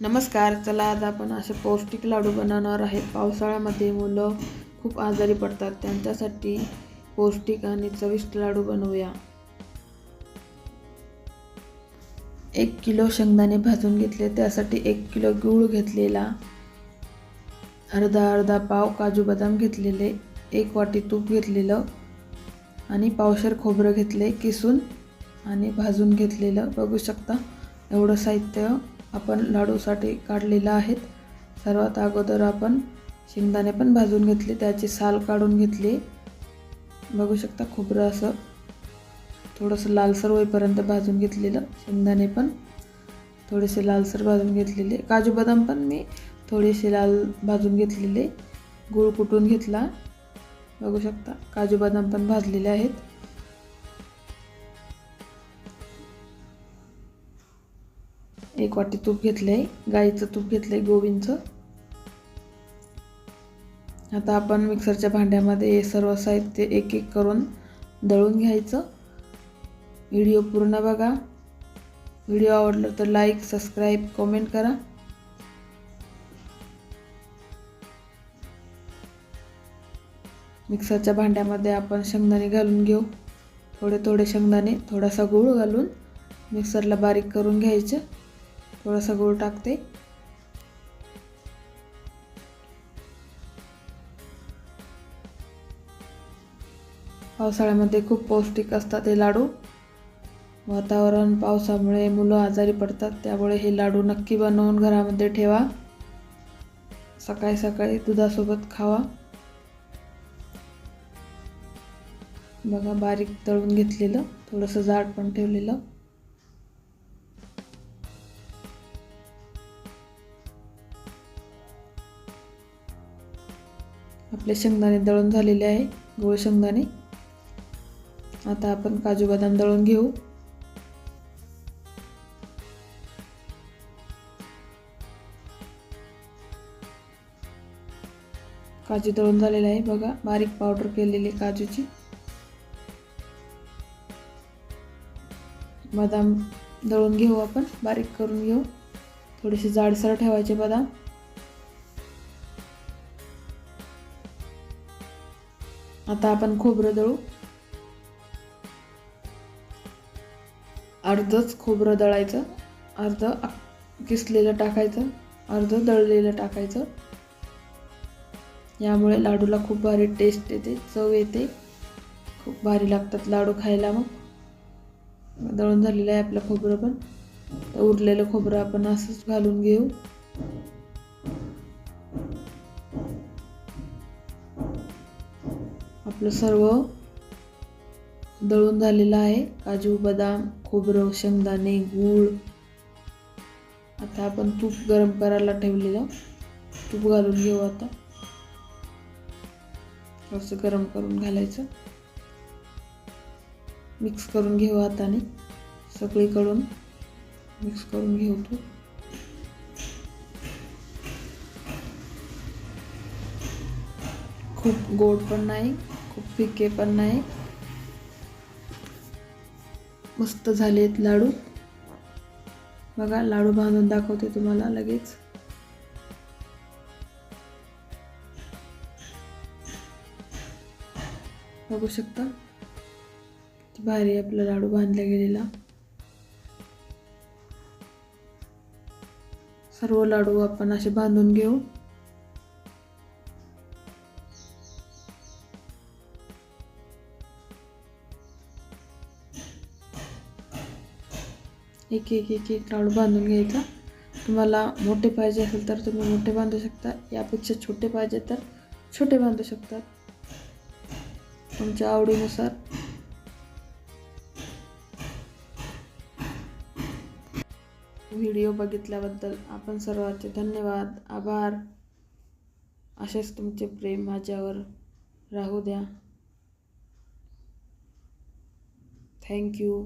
नमस्कार चला आज आपण असे पौष्टिक लाडू बनवणार आहेत. पावसाळ्यामध्ये मुलं खूप आजारी पडतात. त्यांच्यासाठी पौष्टिक आणि चविष्ट लाडू बनवूया. एक किलो शेंगदाणे भाजून घेतले. त्यासाठी एक किलो गूळ घेतलेला. अर्धा अर्धा पाव काजू बदाम घेतलेले. एक वाटी तूप घेतलेलं. आणि पावशर खोबरं घेतले. किसून आणि भाजून घेतलेलं. बघू शकता एवढं साहित्य आपण लाडूसाठी काढलेला आहेत. सर्वात अगोदर आपण शेंगदाणे पण भाजून घेतले त्याची साल काढून घेतली. बघू शकता खोबरं असं थोडंसं लालसर होईपर्यंत भाजून घेतलेलं शेंगदाणे पण. थोडेसे लालसर भाजून घेतलेले. काजू बदाम पण मी थोडेसे लाल भाजून घेतलेले. गूळ कुटून घेतला. बघू शकता काजू बदाम पण भाजलेले आहेत. एक वाटी तूप घेतलं आहे गाईचं तूप घेतलं आहे गोविंदचं. आता आपण मिक्सरच्या भांड्यामध्ये हे सर्व साहित्य एक एक करून दळून घ्यायचं. व्हिडिओ पूर्ण बघा. व्हिडिओ आवडला तर लाईक सबस्क्राईब कमेंट करा. मिक्सरच्या भांड्यामध्ये आपण शेंगदाणे घालून घेऊ. थोडे थोडे शेंगदाणे थोडासा गूळ घालून मिक्सरला बारीक करून घ्यायचं. थोडासा गूळ टाकते. पावसाळ्यामध्ये खूप पौष्टिक असतात हे लाडू. वातावरण पावसामुळे मुलं आजारी पडतात त्यामुळे हे लाडू नक्की बनवून घरामध्ये ठेवा. सकाळी सकाळी दुधासोबत खावा. बघा बारीक तळून घेतलेलं थोडंसं जाड पण ठेवलेलं. आपले शेंगदाणे दळून झालेले आहे गोळ शेंगदाणे. आता आपण काजू बदाम दळून घेऊ. काजू दळून झालेले आहे बघा बारीक पावडर केलेली काजूची. बदाम दळून घेऊ आपण बारीक करून घेऊ. थोडेसे जाडसर ठेवायचे बदाम. आता आपण खोबरं दळू. अर्धच खोबरं दळायचं. अर्ध किसलेलं टाकायचं. अर्ध दळलेलं टाकायचं. यामुळे लाडूला खूप भारी टेस्ट येते चव येते. खूप भारी लागतात लाडू खायला मग. दळून झालेलं आहे आपलं खोबरं पण. उरलेलं खोबरं आपण असंच घालून घेऊ. आपलं सर्व दळून झालेलं आहे. काजू बदाम खोबरं शेंगदाणे गूळ. आता आपण तूप गरम करायला ठेवलेलं. तूप घालून घेऊ आता. असं गरम करून घालायचं. मिक्स करून घेऊ हाताने. सगळीकडून मिक्स करून घेऊ तू खूप गोड पण नाही. खूप फिके पण नाही. मस्त झालेत लाडू. बघा लाडू बांधून दाखवते तुम्हाला लगेच. बघू शकता? किती भारी आपला लाडू बांधला गेलेला. सर्व लाडू आपण असे बांधून घेऊ. एक एक एक एक लाडू बांधून घ्यायचा. तुम्हाला मोठे पाहिजे असेल तर तुम्ही मोठे बांधू शकता. यापेक्षा छोटे पाहिजे तर छोटे बांधू शकतात तुमच्या आवडीनुसार. व्हिडिओ बघितल्याबद्दल आपण सर्वांचे धन्यवाद. आभार. असेच तुमचे प्रेम माझ्यावर राहू द्या. थँक्यू